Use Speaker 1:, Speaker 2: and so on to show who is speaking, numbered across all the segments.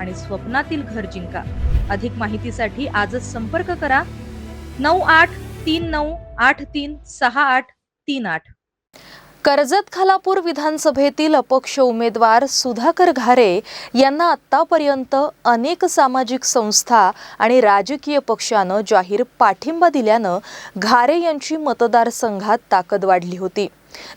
Speaker 1: आणि स्वप्नातील घर जिंका. अधिक माहितीसाठी आजच संपर्क करा. नऊ आठ तीन नऊ आठ तीन सहा आठ तीन आठ.
Speaker 2: कर्जत खालापूर विधानसभेतील अपक्ष उमेदवार सुधाकर घारे यांना आत्तापर्यंत अनेक सामाजिक संस्था आणि राजकीय पक्षानं जाहीर पाठिंबा दिल्यानं घारे यांची मतदारसंघात ताकद वाढली होती.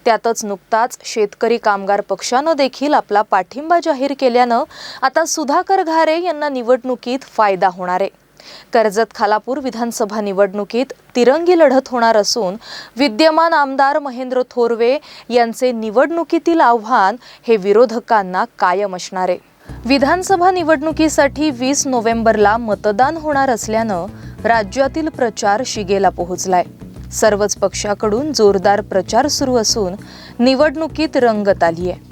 Speaker 2: त्यातच नुकताच शेतकरी कामगार पक्षानं देखील आपला पाठिंबा जाहीर केल्यानं आता सुधाकर घारे यांना निवडणुकीत फायदा होणार आहे. कर्जत खालापूर विधानसभा निवडणुकीत तिरंगी लढत होणार असून विद्यमान आमदार महेंद्र थोरवे यांचे निवडणुकीतील आव्हान हे विरोधकांना कायम असणार आहे. विधानसभा निवडणुकीसाठी वीस नोव्हेंबरला मतदान होणार असल्यानं राज्यातील प्रचार शिगेला पोहोचलाय. सर्वच पक्षाकडून जोरदार प्रचार सुरू असून निवडणुकीत रंगत आली आहे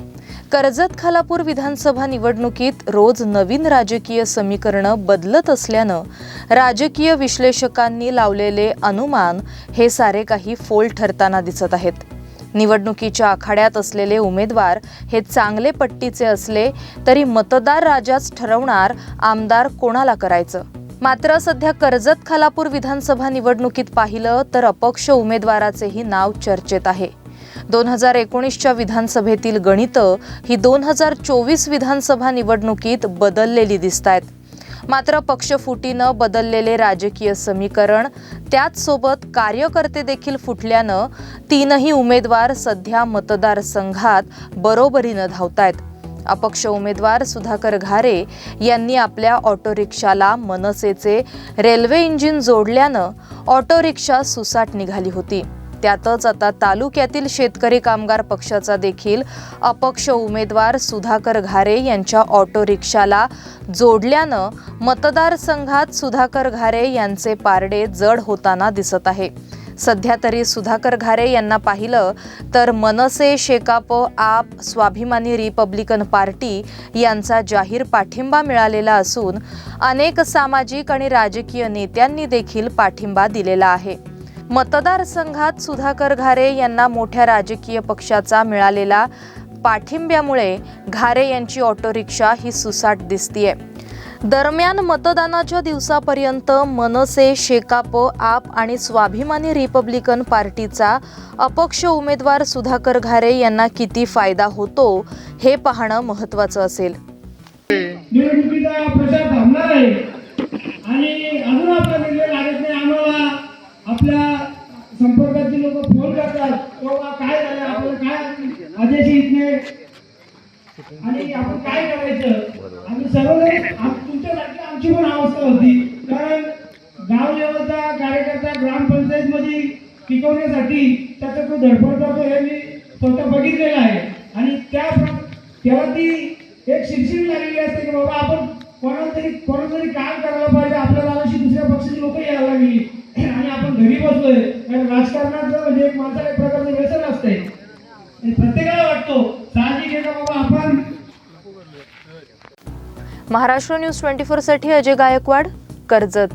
Speaker 2: कर्जत खालापूर विधानसभा निवडणुकीत रोज नवीन राजकीय समीकरणं बदलत असल्यानं राजकीय विश्लेषकांनी लावलेले अनुमान हे सारे काही फोल ठरताना दिसत आहेत. निवडणुकीच्या आखाड्यात असलेले उमेदवार हे चांगले पट्टीचे असले तरी मतदार राजाच ठरवणार आमदार कोणाला करायचं? मात्र सध्या कर्जत खालापूर विधानसभा निवडणुकीत पाहिलं तर अपक्ष उमेदवाराचेही नाव चर्चेत आहे. दोन हजार एकोणीसच्या विधानसभेतील गणितं ही दोन हजार चोवीस विधानसभा निवडणुकीत बदललेली दिसत आहेत मात्र पक्षफुटीनं बदललेले राजकीय समीकरण त्याचसोबत कार्यकर्ते देखील फुटल्यानं तीनही उमेदवार सध्या मतदारसंघात बरोबरीनं धावत आहेत अपक्ष उमेदवार सुधाकर घारे यांनी आपल्या ऑटो रिक्षाला मनसेचे रेल्वे इंजिन जोडल्यानं ऑटो रिक्षा सुसाट निघाली होती. त्यातच आता तालुक्यातील शेतकरी कामगार पक्षाचा देखील अपक्ष उमेदवार सुधाकर घारे यांच्या ऑटो रिक्षाला जोडल्यानं मतदारसंघात सुधाकर घारे यांचे पारडे जड होताना दिसत आहे. सध्या तरी सुधाकर घारे यांना पाहिलं तर मनसे शेकाप आप स्वाभिमानी रिपब्लिकन पार्टी यांचा जाहीर पाठिंबा मिळालेला असून अनेक सामाजिक आणि राजकीय नेत्यांनी देखील पाठिंबा दिलेला आहे. मतदारसंघात सुधाकर घारे यांना मोठ्या राजकीय पक्षाचा मिळालेला पाठिंब्यामुळे घारे यांची ऑटो रिक्षा ही सुसाट दिसतीये. दरम्यान मतदानाच्या दिवसापर्यंत मनसे शेकाप आप आणि स्वाभिमानी रिपब्लिकन पार्टीचा अपक्ष उमेदवार सुधाकर घारे यांना किती फायदा होतो हे पाहणं महत्त्वाचं असेल
Speaker 3: निवडणुकीचा प्रचार थांबणार आहे आणि अजून आपला निर्णय लागत नाही आम्हाला आपल्या संपर्कातील लोक फोन करतात बाबा काय झालं? आपल्याला काय? आदेश येत नाही आणि आपण काय करायचं? आणि सर्व आम- आमची पण अवस्था होती. कारण गाव लेवलचा कार्यकर्ता ग्रामपंचायत मध्ये टिकवण्यासाठी त्याचा तो धडपड करतो हे मी स्वतः बघितलेलं आहे. आणि त्या तेव्हा ती एक शिक्षण लागलेली असते की बाबा आपण कोणाला तरी कोणाला तरी काम करायला पाहिजे. आपल्याला अशी दुसऱ्या पक्षाची लोक यायला लागली. आणि आपण घरी बसलोय. कारण राजकारणाचं म्हणजे एक माणसाला एक प्रत्येकाला वाटतो. साहजिक आहे का बाबा आपण?
Speaker 2: महाराष्ट्र न्यूज ट्वेंटी फोरसाठी अजय गायकवाड कर्जत.